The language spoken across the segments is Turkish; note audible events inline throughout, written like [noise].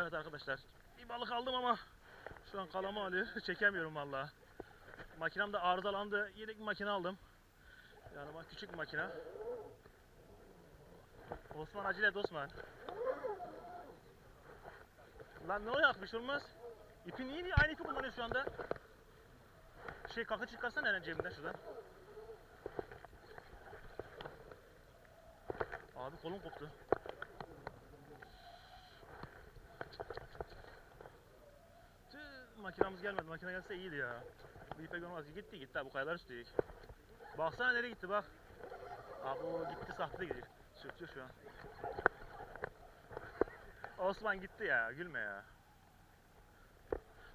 Evet arkadaşlar. Bir balık aldım ama şu an kalama alıyor. [laughs] Çekemiyorum vallahi. Makinem de arızalandı. Yedek bir makine aldım. Yani bak küçük bir makine. Osman acele et Osman. Lan ne oluyor? Şey olmaz. İpi niye, niye aynı ipi kullanıyor şu anda? Şey kakı çıkarsana Eren cebimden şuradan. Abi kolum koptu. Makinamız gelmedi. Makine gelse iyiydi ya. Bir ipek olmaz. Gitti gitti. Bu kayalar üstü gidik. Baksana nereye gitti bak. Abi o gitti sahte gidiyor. Sürtüyor şu an. Osman gitti ya. Gülme ya.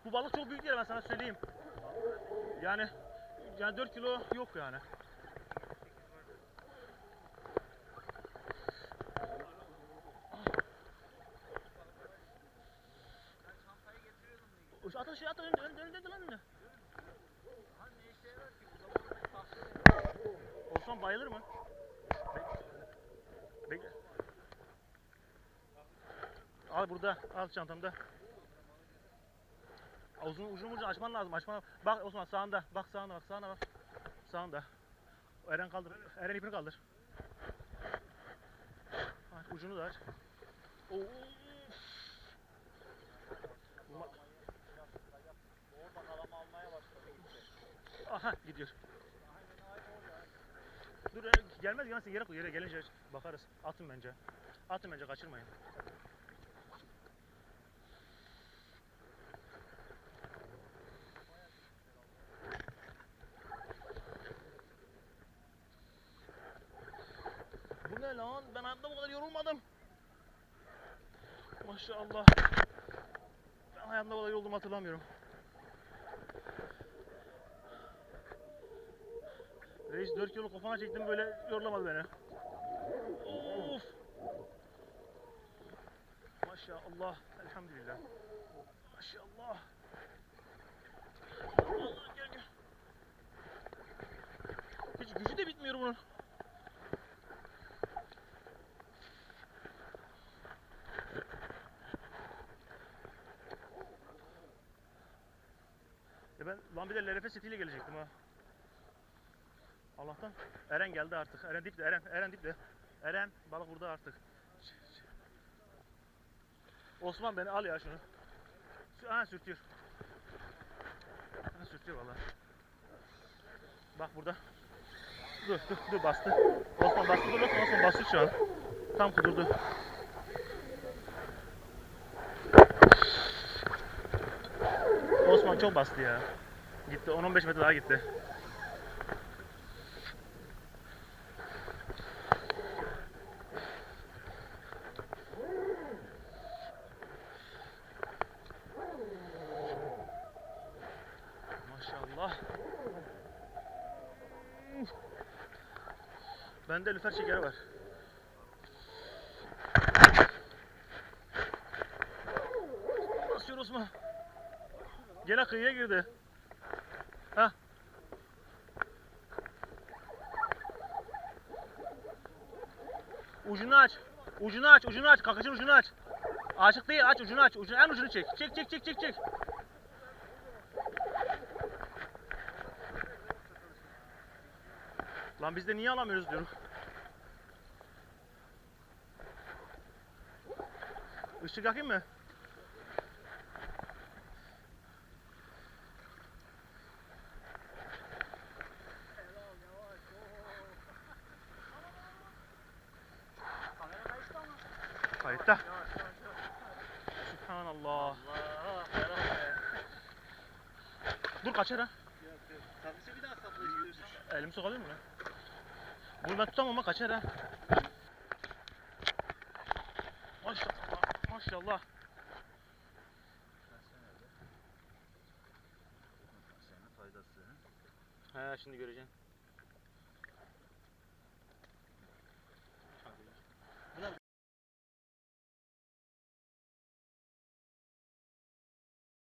Bu balık çok büyük değil ben sana söyleyeyim. Yani yani 4 kilo yok yani. Şu Atın şey atın önde önde önde lan önde. Osman bayılır mı? Bek- Bekle. Al burada, al çantamda. Uzun ucunu ucunu açman lazım, açman lazım. Bak Osman sağında, bak sağında, bak sağında bak. Sağında. Eren kaldır, Eren ipini kaldır. Ucunu da aç. Oo. Aha gidiyor. Dur e, gelmez gelmez yere koy yere gelince bakarız. Atın bence. Atın bence kaçırmayın. Bu ne lan? Ben hayatta bu kadar yorulmadım. Maşallah. Ben hayatımda kadar yoruldum hatırlamıyorum. Reis 4 kilo kafana çektim böyle yorulamadı beni. Of. Maşallah. Elhamdülillah. Maşallah. Allah gel gel. Hiç gücü de bitmiyor bunun. Ya ben de LRF setiyle gelecektim ha. Allah'tan Eren geldi artık. Eren dipte, Eren, Eren dipte. Eren, balık burada artık. Osman beni al ya şunu. Sü- Ha sürtüyor. Ha sürtüyor valla. Bak burada. Dur dur dur bastı. Osman bastı dur Osman bastı şu an. Tam kudurdu. Osman çok bastı ya. Gitti 10-15 metre daha gitti. Maşallah. Bende lüfer şekeri var. Basıyor Osman. Gene kıyıya girdi. Ha. Ucunu aç. Ucunu aç, ucunu aç. Kakacın ucunu aç. Açık değil, aç ucunu aç. Ucunu, en ucunu çek. Çek, çek, çek, çek, çek. Lan biz de niye alamıyoruz diyorum. Işık yakayım mı? Kayıtta. Subhanallah. Dur kaçar ha. Tabii bir daha sapla istiyorsun. Elimi sokabilir miyim? Bunu ben tutamam ama kaçar ha. Maşallah. Maşallah. He şimdi göreceksin.